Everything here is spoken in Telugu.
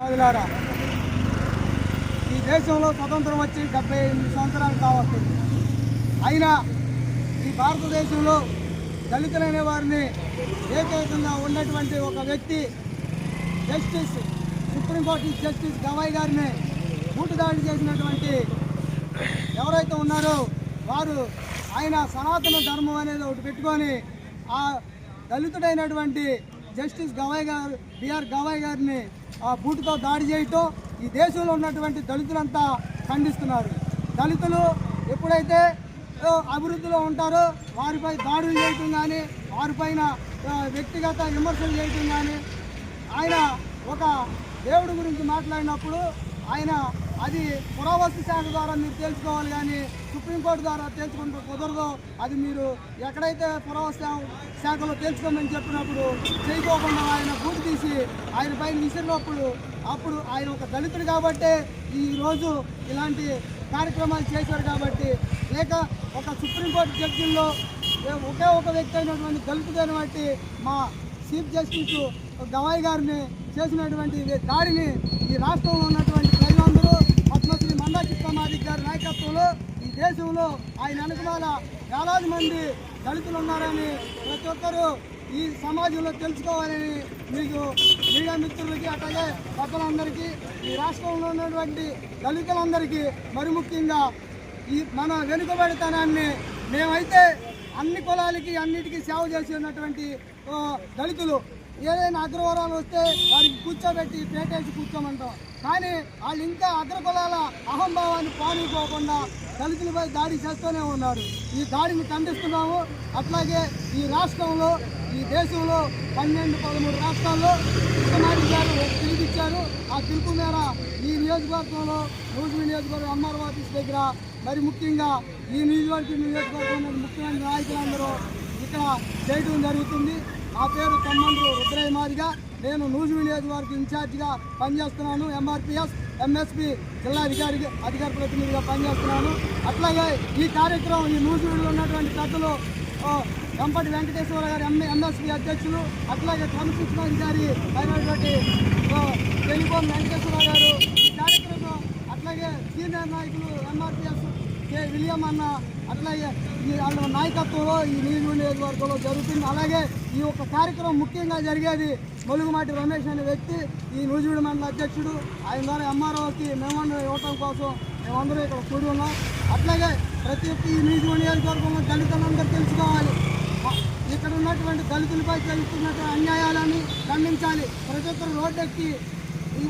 సోదరులారా, ఈ దేశంలో స్వతంత్రం వచ్చి డెబ్బై ఎనిమిది సంవత్సరాలు కావస్తుంది అయినా ఈ భారతదేశంలో దళితులైన వారిని ఏకైకంగా ఉన్నటువంటి ఒక వ్యక్తి జస్టిస్ సుప్రీంకోర్టు జస్టిస్ గవాయ్ గారిని బూటుదాడి చేసినటువంటి ఎవరైతే ఉన్నారో వారు ఆయన సనాతన ధర్మం అనేది ఒకటి పెట్టుకొని ఆ దళితుడైనటువంటి జస్టిస్ గవాయ్ గారు బిఆర్ గవాయ్ గారిని బూటుతో దాడి చేయటం ఈ దేశంలో ఉన్నటువంటి దళితులంతా ఖండిస్తున్నారు. దళితులు ఎప్పుడైతే అభివృద్ధిలో ఉంటారో వారిపై దాడులు చేయటం కానీ వారిపైన వ్యక్తిగత విమర్శలు చేయటం కానీ ఆయన ఒక దేవుడి గురించి మాట్లాడినప్పుడు ఆయన అది పురావస్తు శాఖ ద్వారా మీరు తెలుసుకోవాలి కానీ సుప్రీంకోర్టు ద్వారా తెలుసుకుంటే కుదరదు. అది మీరు ఎక్కడైతే పురావస్తు శాఖలో తెలుసుకోమని చెప్పినప్పుడు చేయకోకుండా ఆయన పూర్తి తీసి ఆయన పైన విసిరినప్పుడు అప్పుడు ఆయన ఒక దళితుడు కాబట్టే ఈరోజు ఇలాంటి కార్యక్రమాలు చేశారు కాబట్టి లేక ఒక సుప్రీంకోర్టు జడ్జిల్లో ఒకే ఒక వ్యక్తి అయినటువంటి దళితుడని బట్టి మా చీఫ్ జస్టిస్ గవాయ్ గారిని చేసినటువంటి దాడిని ఈ రాష్ట్రంలో ఉన్నటువంటి పద్మశ్రీ గారి నాయకత్వంలో ఈ దేశంలో ఆయన వెనకమాల వేలాది మంది దళితులు ఉన్నారని ప్రతి ఒక్కరూ ఈ సమాజంలో తెలుసుకోవాలని మీకు మీడియా మిత్రులకి అట్లాగే పెద్దలందరికీ ఈ రాష్ట్రంలో ఉన్నటువంటి దళితులందరికీ మరి ముఖ్యంగా ఈ మన వెనుకబడితనాన్ని మేమైతే అన్ని కులాలకి అన్నిటికీ సేవ చేసినటువంటి ఉన్నటువంటి దళితులు. ఏదైనా అగ్రవరాలు వస్తే వారికి కూర్చోబెట్టి పేటేసి కూర్చోమంటాం. కానీ వాళ్ళు ఇంకా అగ్రకులాల అహంభావాన్ని పాలుకోకుండా దళితులపై దాడి చేస్తూనే ఉన్నారు. ఈ దాడిని ఖండిస్తున్నాము. అట్లాగే ఈ రాష్ట్రంలో ఈ దేశంలో పన్నెండు పదమూడు రాష్ట్రాల్లో కృష్ణమాడి గారు పిలిపించారు ఆ పిలుపు మేర ఈ నియోజకవర్గంలో రోజు నియోజకవర్గం ఎంఆర్ఓ ఆఫీస్ దగ్గర మరి ముఖ్యంగా ఈ నియోజకవర్గం నియోజకవర్గంలో ముఖ్యమైన నాయకులందరూ ఇక్కడ చేయడం జరుగుతుంది. నా పేరు తమ్మండ్రు రుద్రయ్య నేను నూజు వారికి ఇన్ఛార్జిగా పనిచేస్తున్నాను. ఎంఆర్పిఎస్ ఎంఎస్పి జిల్లా అధికారి అధికార ప్రతినిధిగా పనిచేస్తున్నాను. అట్లాగే ఈ కార్యక్రమం ఈ నూజులో ఉన్నటువంటి పెద్దలు వెంపటి వెంకటేశ్వర గారు ఎం ఎంఎస్పి అధ్యక్షులు అట్లాగే క్రమశిక్షణాధికారి అయినటువంటి ఆ, టెలిఫోన్ వెంకటేశ్వర గారు ఈ కార్యక్రమం అట్లాగే సీనియర్ నాయకులు ఎంఆర్పిఎస్ కే. విలియం అన్న అట్లాగే ఈ వాళ్ళ నాయకత్వంలో ఈ నీళ్ళు నియోజకవర్గంలో జరుగుతుంది. అలాగే ఈ యొక్క కార్యక్రమం ముఖ్యంగా జరిగేది మొలుగుమాటి రమేష్ అనే వ్యక్తి ఈ నూజివీడు మండల అధ్యక్షుడు. ఆయన ద్వారా ఎంఆర్ఓకి మేమందరం ఇవ్వటం కోసం మేమందరం ఇక్కడ కూడి ఉన్నాం. అట్లాగే ప్రతి ఒక్క ఈ నూజివీడు నియోజకవర్గంలో దళితులందరూ తెలుసుకోవాలి. ఇక్కడ ఉన్నటువంటి దళితులపై జరుగుతున్నటువంటి అన్యాయాలని ఖండించాలి. ప్రతి ఒక్కరు రోడ్డెక్కి ఈ